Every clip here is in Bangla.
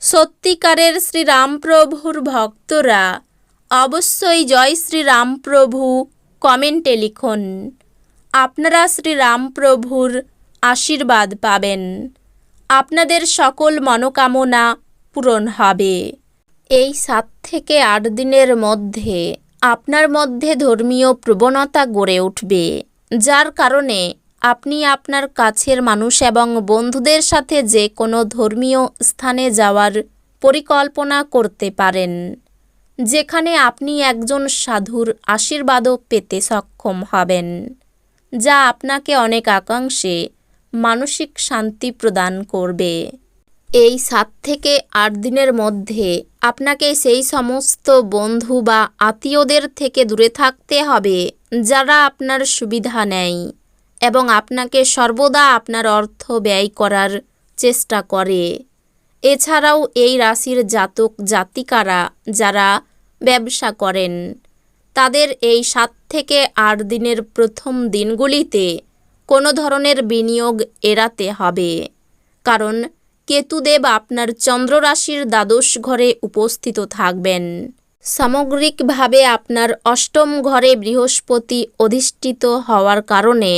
সত্যিকারের শ্রীরামপ্রভুর ভক্তরা অবশ্যই জয় শ্রীরামপ্রভু কমেন্টে লিখুন। আপনারা শ্রীরামপ্রভুর আশীর্বাদ পাবেন। আপনাদের সকল মনোকামনা পূরণ হবে। এই সাত থেকে আট দিনের মধ্যে আপনার মধ্যে ধর্মীয় প্রবণতা গড়ে উঠবে, যার কারণে আপনি আপনার কাছের মানুষ এবং বন্ধুদের সাথে যে কোনো ধর্মীয় স্থানে যাওয়ার পরিকল্পনা করতে পারেন, যেখানে আপনি একজন সাধুর আশীর্বাদও পেতে সক্ষম হবেন, যা আপনাকে অনেক আকাঙ্ক্ষে মানসিক শান্তি প্রদান করবে। এই সাত থেকে আট দিনের মধ্যে আপনাকে সেই সমস্ত বন্ধু বা আত্মীয়দের থেকে দূরে থাকতে হবে যারা আপনার সুবিধা নেয়। এবং আপনাকে সর্বদা আপনার অর্থ ব্যয় করার চেষ্টা করে। এছাড়াও এই রাশির জাতক জাতিকারা যারা ব্যবসা করেন, তাদের এই সাত থেকে আট দিনের প্রথম দিনগুলিতে কোনো ধরনের বিনিয়োগ এড়াতে হবে। কারণ কেতুদেব আপনার চন্দ্র রাশির দ্বাদশ ঘরে উপস্থিত থাকবেন। সামগ্রিকভাবে আপনার অষ্টম ঘরে বৃহস্পতি অধিষ্ঠিত হওয়ার কারণে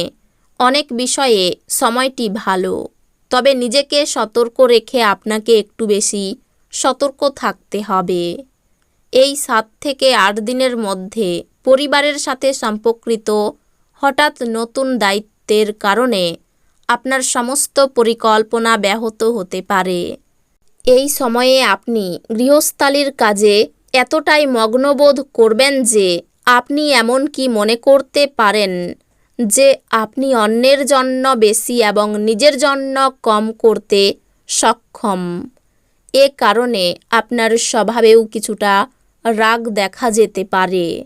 অনেক বিষয়ে সময়টি ভালো, তবে নিজেকে সতর্ক রেখে আপনাকে একটু বেশি সতর্ক থাকতে হবে। এই সাত থেকে আট দিনের মধ্যে পরিবারের সাথে সম্পর্কিত হঠাৎ নতুন দায়িত্বের কারণে আপনার সমস্ত পরিকল্পনা ব্যাহত হতে পারে। এই সময়ে আপনি গৃহস্থালির কাজে এতটাই মগ্নবোধ করবেন যে আপনি এমন কি মনে করতে পারেন যে আপনি অন্যের জন্য বেশি এবং নিজের জন্য কম করতে সক্ষম। এ কারণে আপনার স্বভাবেও কিছুটা রাগ দেখা যেতে পারে।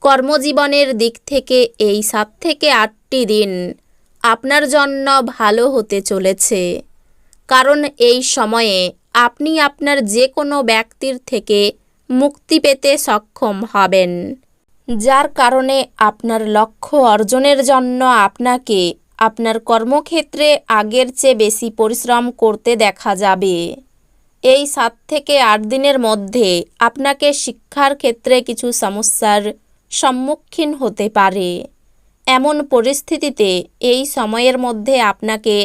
কর্মজীবনের দিক থেকে এই সাত থেকে আটটি দিন আপনার জন্য ভালো হতে চলেছে। কারণ এই সময়ে আপনি আপনার যে কোনো ব্যক্তির থেকে মুক্তি পেতে সক্ষম হবেন। যার কারণে আপনার লক্ষ্য অর্জনের জন্য আপনাকে আপনার কর্মক্ষেত্রে আগের চেয়ে বেশি পরিশ্রম করতে দেখা যাবে। এই সাত থেকে আট দিনের মধ্যে আপনাকে শিক্ষার ক্ষেত্রে কিছু সমস্যার সম্মুখীন হতে পারে। এমন পরিস্থিতিতে এই সময়ের মধ্যে আপনাকে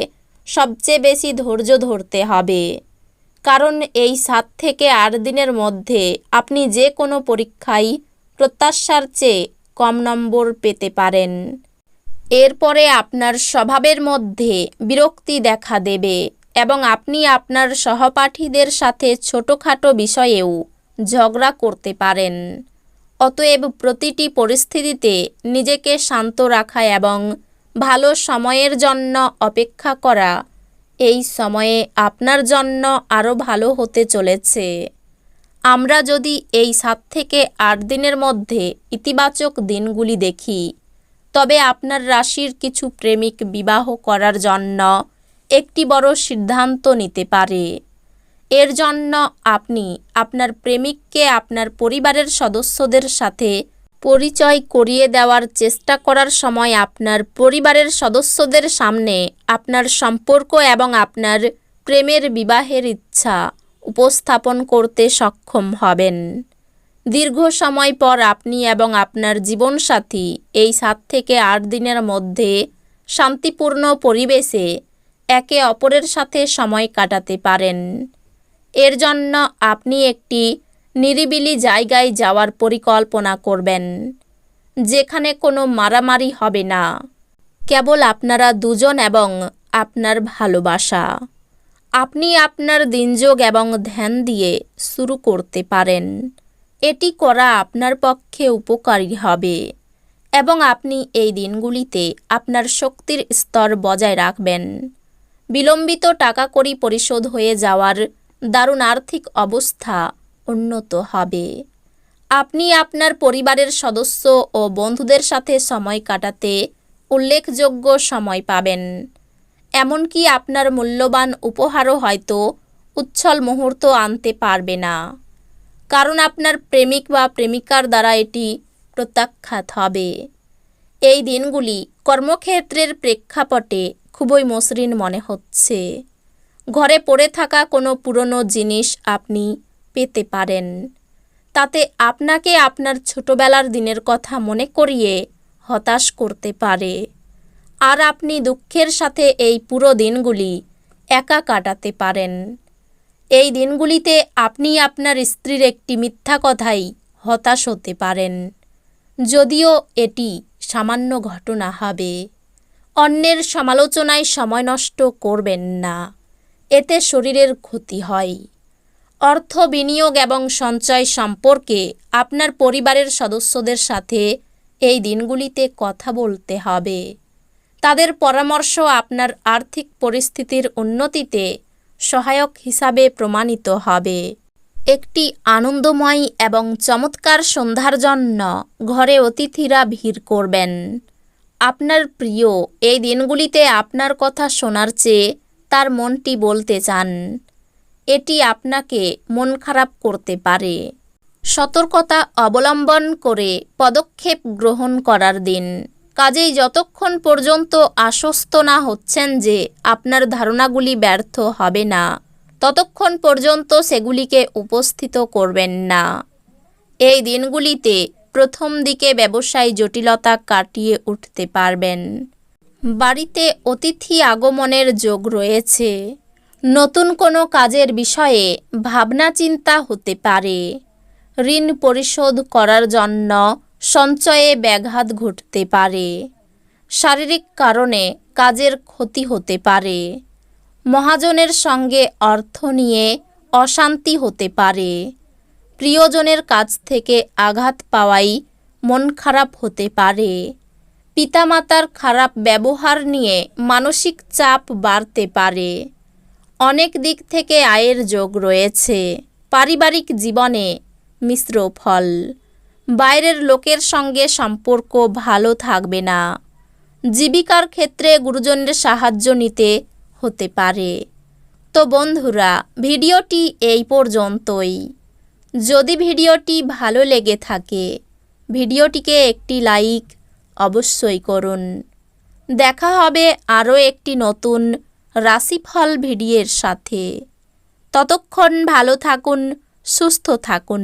সবচেয়ে বেশি ধৈর্য ধরতে হবে। কারণ এই সাত থেকে আট দিনের মধ্যে আপনি যে কোনো পরীক্ষায় প্রত্যাশার চেয়ে কম নম্বর পেতে পারেন। এরপরে আপনার স্বভাবের মধ্যে বিরক্তি দেখা দেবে এবং আপনি আপনার সহপাঠীদের সাথে ছোটোখাটো বিষয়েও ঝগড়া করতে পারেন। অতএব প্রতিটি পরিস্থিতিতে নিজেকে শান্ত রাখা এবং ভালো সময়ের জন্য অপেক্ষা করা এই সময়ে আপনার জন্য আরও ভালো হতে চলেছে। আমরা যদি এই সাত থেকে আট দিনের মধ্যে ইতিবাচক দিনগুলি দেখি, তবে আপনার রাশির কিছু প্রেমিক বিবাহ করার জন্য একটি বড় সিদ্ধান্ত নিতে পারে। এর জন্য আপনি আপনার প্রেমিককে আপনার পরিবারের সদস্যদের সাথে পরিচয় করিয়ে দেওয়ার চেষ্টা করার সময় আপনার পরিবারের সদস্যদের সামনে আপনার সম্পর্ক এবং আপনার প্রেমের বিবাহের ইচ্ছা। উপস্থাপন করতে সক্ষম হবেন। দীর্ঘ সময় পর আপনি এবং আপনার জীবনসাথী এই সাত থেকে আট দিনের মধ্যে শান্তিপূর্ণ পরিবেশে একে অপরের সাথে সময় কাটাতে পারেন। এর জন্য আপনি একটি নিরিবিলি জায়গায় যাওয়ার পরিকল্পনা করবেন, যেখানে কোনো মারামারি হবে না। কেবল আপনারা দুজন এবং আপনার ভালোবাসা। আপনি আপনার দিনযোগ এবং ধ্যান দিয়ে শুরু করতে পারেন। এটি করা আপনার পক্ষে উপকারী হবে এবং আপনি এই দিনগুলিতে আপনার শক্তির স্তর বজায় রাখবেন। বিলম্বিত টাকা কড়ি পরিশোধ হয়ে যাওয়ার দারুণ আর্থিক অবস্থা উন্নত হবে। আপনি আপনার পরিবারের সদস্য ও বন্ধুদের সাথে সময় কাটাতে উল্লেখযোগ্য সময় পাবেন। এমনকি আপনার মূল্যবান উপহারও হয়তো উচ্ছল মুহূর্ত আনতে পারবে না। কারণ আপনার প্রেমিক বা প্রেমিকার দ্বারা এটি প্রত্যাখ্যাত হবে। এই দিনগুলি কর্মক্ষেত্রের প্রেক্ষাপটে খুবই মসৃণ মনে হচ্ছে। ঘরে পড়ে থাকা কোনো পুরনো জিনিস আপনি পেতে পারেন। তাতে আপনাকে আপনার ছোটবেলার দিনের কথা মনে করিয়ে হতাশ করতে পারে। আর আপনি দুঃখের সাথে এই পুরো দিনগুলি একা কাটাতে পারেন। এই দিনগুলিতে আপনি আপনার স্ত্রীর একটি মিথ্যা কথাই হতাশ হতে পারেন। যদিও এটি সামান্য ঘটনা হবে। অন্যের সমালোচনায় সময় নষ্ট করবেন না। এতে শরীরের ক্ষতি হয়। অর্থ বিনিয়োগ এবং সঞ্চয় সম্পর্কে আপনার পরিবারের সদস্যদের সাথে এই দিনগুলিতে কথা বলতে হবে। তাদের পরামর্শ আপনার আর্থিক পরিস্থিতির উন্নতিতে সহায়ক হিসাবে প্রমাণিত হবে। একটি আনন্দময় এবং চমৎকার সন্ধ্যার জন্য ঘরে অতিথিরা ভিড় করবেন। আপনার প্রিয় এই দিনগুলিতে আপনার কথা শোনার চেয়ে তার মনটি বলতে চান। এটি আপনাকে মন খারাপ করতে পারে। সতর্কতা অবলম্বন করে পদক্ষেপ গ্রহণ করার দিন। কাজেই যতক্ষণ পর্যন্ত আশ্বস্ত না হচ্ছেন যে আপনার ধারণাগুলি ব্যর্থ হবে না, ততক্ষণ পর্যন্ত সেগুলিকে উপস্থিত করবেন না। এই দিনগুলিতে প্রথম দিকে ব্যবসায় জটিলতা কাটিয়ে উঠতে পারবেন। বাড়িতে অতিথি আগমনের যোগ রয়েছে। নতুন কোনো কাজের বিষয়ে ভাবনা চিন্তা হতে পারে। ঋণ পরিশোধ করার জন্য সঞ্চয়ে ব্যাঘাত ঘটতে পারে। শারীরিক কারণে কাজের ক্ষতি হতে পারে। মহাজনের সঙ্গে অর্থ নিয়ে অশান্তি হতে পারে। প্রিয়জনের কাছ থেকে আঘাত পাওয়াই মন খারাপ হতে পারে। পিতামাতার খারাপ ব্যবহার নিয়ে মানসিক চাপ বাড়তে পারে। অনেক দিক থেকে আয়ের যোগ রয়েছে। পারিবারিক জীবনে মিশ্র ফল। বাইরের লোকের সঙ্গে সম্পর্ক ভালো থাকবে না। জীবিকার ক্ষেত্রে গুরুজনের সাহায্য নিতে হতে পারে। তো বন্ধুরা, ভিডিওটি এই পর্যন্তই। যদি ভিডিওটি ভালো লেগে থাকে, ভিডিওটিকে একটি লাইক অবশ্যই করুন। দেখা হবে আরও একটি নতুন রাশিফল ভিডিওর সাথে। ততক্ষণ ভালো থাকুন, সুস্থ থাকুন।